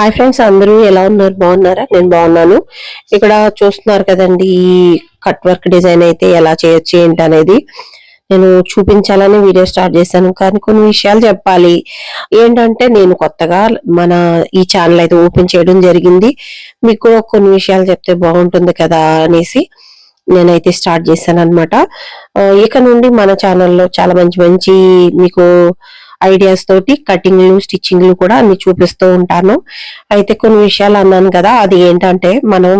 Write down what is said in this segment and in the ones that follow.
Hi friends అందరూ ఎలా ఉన్నారు? బాగున్నారా? నేను బాగున్నాను. ఇక్కడ చూస్తున్నారు కదండి ఈ కట్ వర్క్ డిజైన్ అయితే ఎలా చేయొచ్చు ఏంటి అనేది నేను చూపించాలని వీడియో స్టార్ట్ చేశాను. కానీ కొన్ని విషయాలు చెప్పాలి. ఏంటంటే నేను కొత్తగా మన ఈ ఛానల్ అయితే ఓపెన్ చేయడం జరిగింది. మీకు కొన్ని విషయాలు చెప్తే బాగుంటుంది కదా అనేసి నేనైతే స్టార్ట్ చేశాను అనమాట ఇక నుండి మన ఛానల్లో చాలా మంచి మంచి మీకు ఐడియాస్ తోటి కటింగ్లు స్టిచ్చింగ్లు కూడా అన్ని చూపిస్తూ ఉంటాను. అయితే కొన్ని విషయాలు అన్నాను కదా అది ఏంటంటే మనం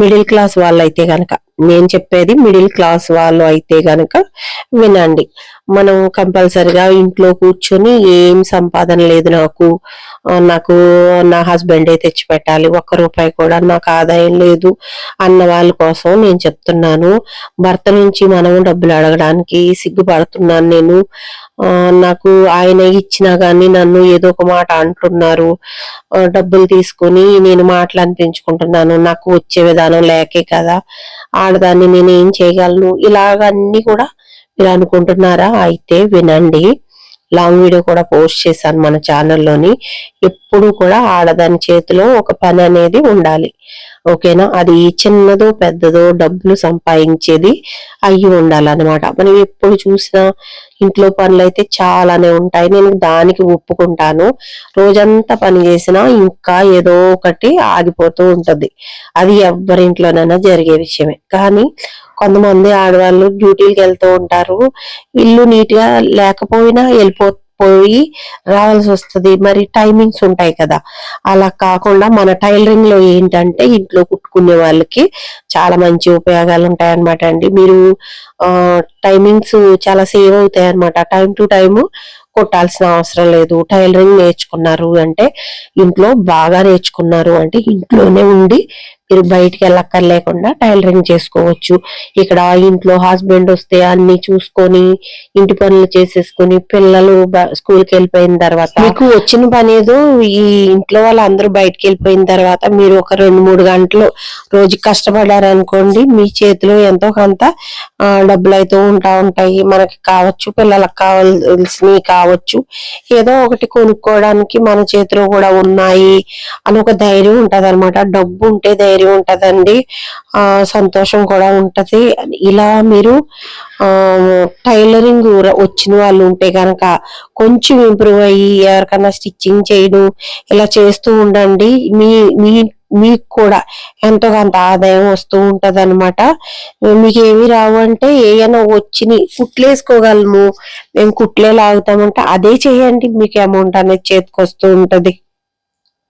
మిడిల్ క్లాస్ వాళ్ళు అయితే గనక నేను చెప్పేది మిడిల్ క్లాస్ వాళ్ళు అయితే గనక వినండి. మనం కంపల్సరిగా ఇంట్లో కూర్చొని ఏం సంపాదన లేదు నాకు నాకు నా హస్బెండే తెచ్చి పెట్టాలి ఒక్క రూపాయి కూడా నాకు ఆదాయం లేదు అన్న వాళ్ళ కోసం నేను చెప్తున్నాను. భర్త నుంచి మనం డబ్బులు అడగడానికి సిగ్గుపడుతున్నాను నేను. నాకు ఆయన ఇచ్చినా కానీ నన్ను ఏదో ఒక మాట అంటున్నారు. డబ్బులు తీసుకొని నేను మాటలు అనిపించుకుంటున్నాను. నాకు ఇచ్చే విధానం లేకే కదా. ఆడదాన్ని నేను ఏం చేయగలను? ఇలాగ అన్ని కూడా మీరు అనుకుంటున్నారా? అయితే వినండి. లాంగ్ వీడియో కూడా పోస్ట్ చేశాను మన ఛానల్లోని ఎప్పుడు కూడా ఆడదాని చేతిలో ఒక పని అనేది ఉండాలి. ఓకేనా అది చిన్నదో పెద్దదో డబ్బులు సంపాదించేది అయ్యి ఉండాలన్నమాట. మనం ఎప్పుడు చూసినా ఇంట్లో పనులు అయితే చాలానే ఉంటాయి. నేను దానికి ఒప్పుకుంటాను. రోజంతా పని చేసినా ఇంకా ఏదో ఒకటి ఆగిపోతూ ఉంటుంది. అది ఎవరింట్లోనైనా జరిగే విషయమే. కానీ కొంతమంది ఆడవాళ్ళు డ్యూటీలకు వెళ్తూ ఉంటారు. ఇల్లు నీట్గా లేకపోయినా వెళ్ళిపో పోయి రావాల్సి వస్తుంది. మరి టైమింగ్స్ ఉంటాయి కదా. అలా కాకుండా మన టైలరింగ్లో ఏంటంటే ఇంట్లో కుట్టుకునే వాళ్ళకి చాలా మంచి ఉపయోగాలు ఉంటాయి అనమాట అండి. మీరు టైమింగ్స్ చాలా సేవ్ అవుతాయి అన్నమాట టైం టు టైం కొట్టాల్సిన అవసరం లేదు. టైలరింగ్ నేర్చుకున్నారు అంటే ఇంట్లో బాగా నేర్చుకున్నారు అంటే ఇంట్లోనే ఉండి మీరు బయటికి వెళ్ళక్కర్లేకుండా టైలరింగ్ చేసుకోవచ్చు. ఇక్కడ ఇంట్లో హస్బెండ్ వస్తే అన్ని చూసుకొని ఇంటి పనులు చేసేసుకొని పిల్లలు స్కూల్కి వెళ్ళిపోయిన తర్వాత మీకు వచ్చిన పని ఏదో ఈ ఇంట్లో వాళ్ళందరూ బయటికి వెళ్ళిపోయిన తర్వాత మీరు ఒక రెండు మూడు గంటలు రోజు కష్టపడారు అనుకోండి మీ చేతిలో ఎంతో కొంత డబ్బులు అయితే ఉంటా ఉంటాయి. మనకి కావచ్చు పిల్లలకు కావాల్సినవి కావచ్చు. ఏదో ఒకటి కొనుక్కోవడానికి మన చేతిలో కూడా ఉన్నాయి అని ఒక ధైర్యం ఉంటది డబ్బు ఉంటే ధైర్యం ఉంటుందండి. ఆ సంతోషం కూడా ఉంటది. ఇలా మీరు ఆ టైలరింగ్ వచ్చిన వాళ్ళు ఉంటే కనుక కొంచెం ఇంప్రూవ్ అయ్యి ఎవరికైనా స్టిచ్చింగ్ చేయడం ఇలా చేస్తూ ఉండండి. మీ మీ మీకు కూడా ఎంతో కొంత ఆదాయం వస్తూ ఉంటది అనమాట మీకు ఏమి రావు అంటే ఏమైనా వచ్చి కుట్లేసుకోగలము. మేము కుట్లే లాగుతామంటే అదే చేయండి. మీకు అమౌంట్ అనేది చేతికి వస్తూ ఉంటది.